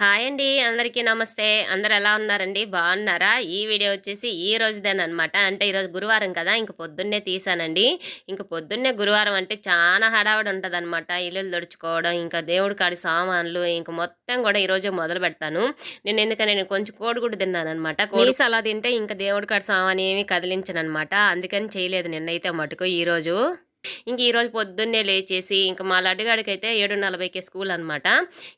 Hi అండి అందరికీ నమస్తే. అందరు ఎలా ఉన్నారండి? బాగున్నారా? ఈ వీడియో వచ్చేసి ఈ రోజుదేనమాట అంటే ఈరోజు గురువారం కదా ఇంక పొద్దున్నే తీసానండి. ఇంక పొద్దున్నే గురువారం అంటే చాలా హడావిడి ఉంటుంది అనమాట ఇల్లు ఇంకా దేవుడి కాడి సామాన్లు ఇంక మొత్తం కూడా ఈరోజు మొదలు పెడతాను. నేను ఎందుకంటే నేను కొంచెం కోడిగుడ్డు తిన్నాను అనమాట కోడిస్ అలా తింటే ఇంకా దేవుడి కాడి సామాన్ ఏమీ కదిలించను అనమాట అందుకని చేయలేదు నిన్నైతే మటుకు ఈరోజు ఇంక ఈరోజు పొద్దున్నే లేచేసి ఇంక మా లడ్డుగాడికైతే ఏడు నలభైకే స్కూల్ అనమాట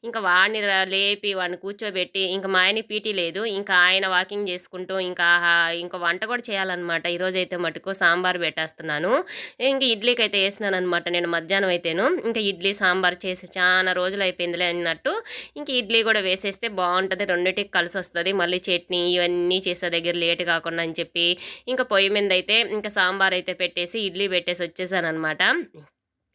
ఇంకా వాడిని లేపి వాడిని కూర్చోబెట్టి ఇంకా మా ఆయన పీటీ లేదు. ఇంకా ఆయన వాకింగ్ చేసుకుంటూ ఇంకా ఆహా- ఇంకా వంట కూడా చేయాలన్నమాట. ఈరోజు అయితే మటుకు సాంబార్ పెట్టేస్తున్నాను. ఇంక ఇడ్లీకి అయితే వేసినాను అనమాట నేను మధ్యాహ్నం అయితేను. ఇంకా ఇడ్లీ సాంబార్ చేసి చాలా రోజులు అయిపోయిందిలే అన్నట్టు ఇంక ఇడ్లీ కూడా వేసేస్తే బాగుంటుంది. రెండింటికి కలిసి వస్తుంది. మళ్ళీ చట్నీ ఇవన్నీ చేసే దగ్గర లేట్ కాకుండా అని చెప్పి ఇంకా పొయ్యి మీద అయితే ఇంకా సాంబార్ అయితే పెట్టేసి ఇడ్లీ పెట్టేసి వచ్చేసాను అనమాట అనమాట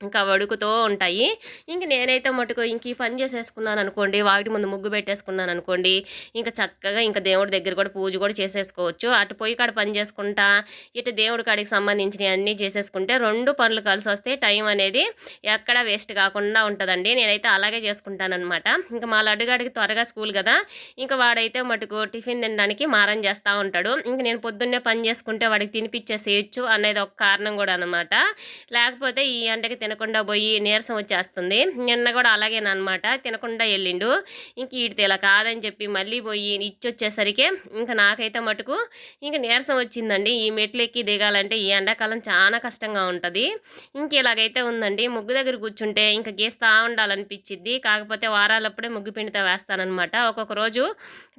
ఇంకా వడుకుతూ ఉంటాయి. ఇంక నేనైతే మటుకు ఇంక ఈ పని చేసేసుకున్నాను అనుకోండి వాటి ముందు ముగ్గు పెట్టేసుకున్నాను అనుకోండి ఇంకా చక్కగా ఇంకా దేవుడి దగ్గర కూడా పూజ కూడా చేసేసుకోవచ్చు. అటు పొయ్యి కాడ పని చేసుకుంటా ఇటు దేవుడి కాడికి సంబంధించినవి అన్నీ చేసేసుకుంటే రెండు పనులు కలిసి వస్తే టైం అనేది ఎక్కడా వేస్ట్ కాకుండా ఉంటుందండి. నేనైతే అలాగే చేసుకుంటానమాట ఇంకా మా లడ్డుగాడికి త్వరగా స్కూల్ కదా ఇంకా వాడైతే మటుకు టిఫిన్ తినడానికి మారం చేస్తూ ఉంటాడు. ఇంక నేను పొద్దున్నే పని చేసుకుంటే వాడికి తినిపించేసేయచ్చు అనేది ఒక కారణం కూడా అనమాట లేకపోతే ఈ ఎండకి తినకుండా పోయి నీరసం వచ్చేస్తుంది. నిన్న కూడా అలాగేనమాట తినకుండా వెళ్ళిండు. ఇంక వీడితే ఇలా కాదని చెప్పి మళ్ళీ పోయి ఇచ్చి వచ్చేసరికి ఇంకా నాకైతే మటుకు ఇంకా నీరసం వచ్చిందండి. ఈ మెట్లు ఎక్కి దిగాలంటే ఈ ఎండాకాలం చాలా కష్టంగా ఉంటుంది. ఇంక ఇలాగైతే ఉందండి. ముగ్గు దగ్గర కూర్చుంటే ఇంకా గీస్తా ఉండాలనిపించిద్ది కాకపోతే వారాలప్పుడే ముగ్గు పిండితో వేస్తానమాట ఒక్కొక్క రోజు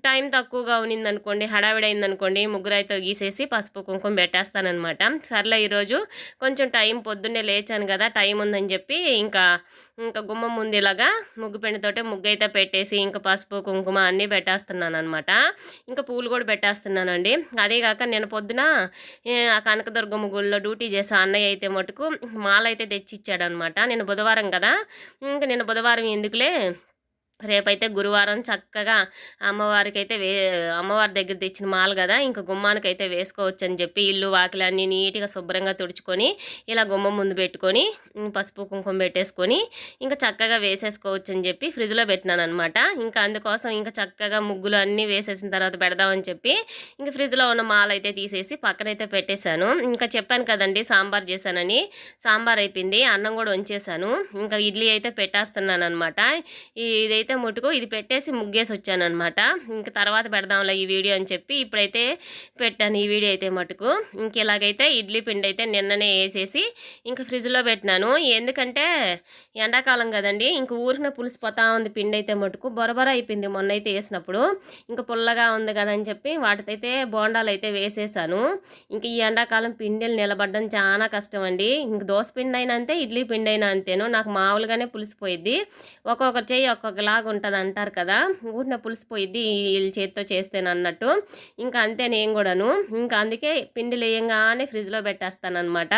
టైం తక్కువగా ఉన్నిందనుకోండి హడావిడైందనుకోండి ముగ్గురైతే గీసేసి పసుపు కుంకుమ పెట్టేస్తానమాట సర్లే ఈరోజు కొంచెం టైం పొద్దున్నే లేచాను కదా టైం ఉందని చెప్పి ఇంకా ఇంకా గుమ్మం ముందు ఇలాగా ముగ్గు పిండితోటే ముగ్గు అయితే పెట్టేసి ఇంకా పసుపు కుంకుమ అన్నీ పెట్టేస్తున్నాను అనమాట ఇంకా పూలు కూడా పెట్టేస్తున్నానండి. అదే కాక నేను పొద్దున ఆ కనకదుర్గమ్మ గుళ్ళో డ్యూటీ చేసే అన్నయ్య అయితే మటుకు మాల అయితే తెచ్చి ఇచ్చాడనమాట నేను బుధవారం కదా ఇంకా నేను బుధవారం ఎందుకులే రేపైతే గురువారం చక్కగా అమ్మవారికి అయితే వే అమ్మవారి దగ్గర తెచ్చిన మాలు కదా ఇంకా గుమ్మానికి అయితే వేసుకోవచ్చు అని చెప్పి ఇల్లు వాకిలి అన్నీ నీట్గా శుభ్రంగా తుడుచుకొని ఇలా గుమ్మం ముందు పెట్టుకొని పసుపు కుంకుమ పెట్టేసుకొని ఇంకా చక్కగా వేసేసుకోవచ్చు అని చెప్పి ఫ్రిడ్జ్లో పెట్టినాను అనమాట ఇంకా అందుకోసం ఇంకా చక్కగా ముగ్గులు అన్నీ వేసేసిన తర్వాత పెడదామని చెప్పి ఇంకా ఫ్రిడ్జ్లో ఉన్న మాల అయితే తీసేసి పక్కనైతే పెట్టేశాను. ఇంకా చెప్పాను కదండి సాంబార్ చేశానని సాంబార్ అయిపోయింది అన్నం కూడా వంచేసాను ఇంకా ఇడ్లీ అయితే పెట్టేస్తున్నాను అనమాట ఇదైతే ముట్టుకు ఇది పెట్టేసి ముగ్గేసి వచ్చాను అనమాట ఇంక తర్వాత పెడదాంలే ఈ వీడియో అని చెప్పి ఇప్పుడైతే పెట్టాను. ఈ వీడియో అయితే మటుకు. ఇంక ఇలాగైతే ఇడ్లీ పిండి అయితే నిన్ననే వేసేసి ఇంకా ఫ్రిడ్జ్లో పెట్టినాను. ఎందుకంటే ఎండాకాలం కదండి ఇంక ఊరిన పులిసిపోతా ఉంది పిండి అయితే మటుకు బొరబొర అయిపోయింది మొన్న అయితే వేసినప్పుడు. ఇంకా పుల్లగా ఉంది కదా అని చెప్పి వాటితైతే బోండాలు అయితే వేసేసాను. ఇంక ఈ ఎండాకాలం పిండిలు నిలబడడం చాలా కష్టం అండి. ఇంక దోశ పిండి అయినా అంతే ఇడ్లీ పిండి అయినా అంతేను. నాకు మామూలుగానే పులిసిపోయిద్ది ఒక్కొక్కరు చేయి ఒక్కొక్క బాగుంటుంది అంటారు కదా ఊరిన పులిసిపోయిద్ది వీళ్ళ చేతితో చేస్తేను అన్నట్టు ఇంకా అంతే నేను కూడాను. ఇంకా అందుకే పిండి లేయంగానే ఫ్రిడ్జ్లో పెట్టేస్తాను అనమాట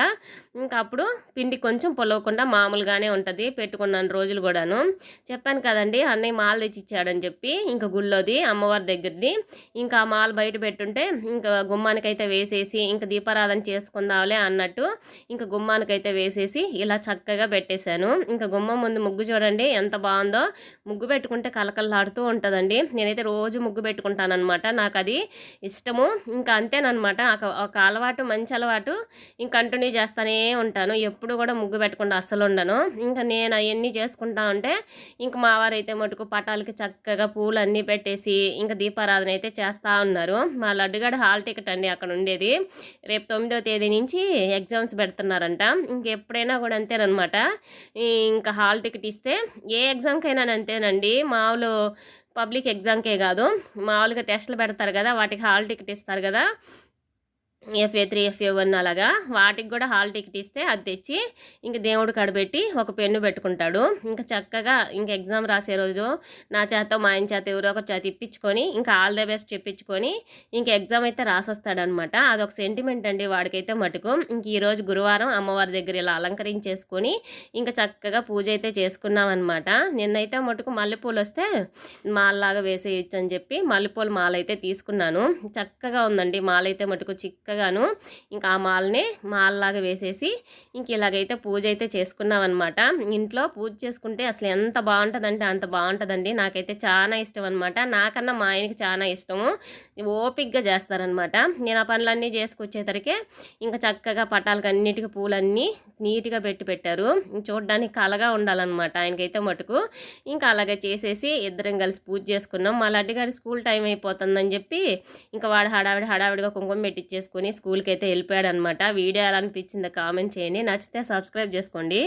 ఇంకా అప్పుడు పిండి కొంచెం పొలవకుండా మామూలుగానే ఉంటుంది పెట్టుకున్నాను రోజులు కూడాను. చెప్పాను కదండి అన్నయ్య మాల తెచ్చి ఇచ్చాడని చెప్పి ఇంకా గుళ్ళోది అమ్మవారి దగ్గరది. ఇంకా ఆ మాల బయట పెట్టుంటే ఇంకా గుమ్మానికైతే వేసేసి ఇంకా దీపారాధన చేసుకుందాంలే అన్నట్టు ఇంకా గుమ్మానికైతే వేసేసి ఇలా చక్కగా పెట్టేశాను. ఇంకా గుమ్మం ముందు ముగ్గు చూడండి ఎంత బాగుందో. ముగ్గు పెట్టుకుంటే కలకల్లాడుతూ ఉంటుందండి. నేనైతే రోజు ముగ్గు పెట్టుకుంటానమాట నాకు అది ఇష్టము. ఇంకా అంతేనమాట ఒక- ఒక అలవాటు మంచి అలవాటు ఇంక కంటిన్యూ చేస్తానే ఉంటాను. ఎప్పుడు కూడా ముగ్గు పెట్టకుండా అస్సలు ఉండను. ఇంకా నేను అవన్నీ చేసుకుంటా ఉంటే ఇంక మా వారైతే మటుకు పటాలకి చక్కగా పూలు అన్నీ పెట్టేసి ఇంకా దీపారాధన అయితే చేస్తూ ఉన్నారు. మా లడ్డుగడ హాల్ టికెట్ అండి అక్కడ ఉండేది. రేపు తొమ్మిదో తేదీ నుంచి ఎగ్జామ్స్ పెడుతున్నారంట. ఇంకెప్పుడైనా కూడా అంతేనమాట ఇంకా హాల్ టికెట్ ఇస్తే ఏ ఎగ్జామ్కైనా అంతేనండి. మామూలు పబ్లిక్ ఎగ్జామ్కే కాదు. మామూలుగా టెస్టులు పెడతారు కదా వాటికి హాల్ టికెట్ ఇస్తారు కదా. ఎఫ్ఏ త్రీ ఎఫ్ఏ వన్ అలాగా వాటికి కూడా హాల్ టికెట్ ఇస్తే అది తెచ్చి ఇంక దేవుడు కడబెట్టి ఒక పెన్ను పెట్టుకుంటాడు. ఇంకా చక్కగా ఇంక ఎగ్జామ్ రాసే రోజు నా చేత మా ఆయన చేత ఎవరో ఒకరి చేత ఇప్పించుకొని ఇంకా ఆల్ ద బెస్ట్ చెప్పించుకొని ఇంక ఎగ్జామ్ అయితే రాసొస్తాడనమాట అదొక సెంటిమెంట్ అండి వాడికైతే మటుకు. ఇంక ఈరోజు గురువారం అమ్మవారి దగ్గర ఇలా అలంకరించేసుకొని ఇంకా చక్కగా పూజ అయితే చేసుకున్నాం అనమాట నిన్నైతే మటుకు మల్లెపూలు వస్తే మాల్లాగా వేసేయచ్చు అని చెప్పి మల్లెపూలు మాలైతే తీసుకున్నాను. చక్కగా ఉందండి మాలైతే మటుకు చిక్క చక్కగాను ఇంకా ఆ మాల్నే మాల్లాగా వేసేసి ఇంక ఇలాగైతే పూజ అయితే చేసుకున్నాం అనమాట ఇంట్లో పూజ చేసుకుంటే అసలు ఎంత బాగుంటుందంటే అంత బాగుంటుందండి. నాకైతే చాలా ఇష్టం అనమాట నాకన్నా మా ఆయనకి చాలా ఇష్టము. ఓపిక్గా చేస్తారనమాట నేను ఆ పనులన్నీ చేసుకొచ్చేసరికి ఇంకా చక్కగా పటాలకు అన్నిటికీ పూలన్నీ నీట్గా పెట్టి పెట్టారు. చూడడానికి కలగా ఉండాలన్నమాట ఆయనకైతే మటుకు. ఇంకా అలాగే చేసేసి ఇద్దరం కలిసి పూజ చేసుకున్నాం. మా లడ్డిగాడి స్కూల్ టైం అయిపోతుందని చెప్పి ఇంకా వాడు హడావిడి హడావిడిగా కుంకుమ పెట్టించేసుకుని స్కూల్కి అయితే వెళ్ళిపోయాడు అనమాట వీడియో ఎలా అనిపించిందో కామెంట్ చేయండి. నచ్చితే సబ్స్క్రైబ్ చేసుకోండి.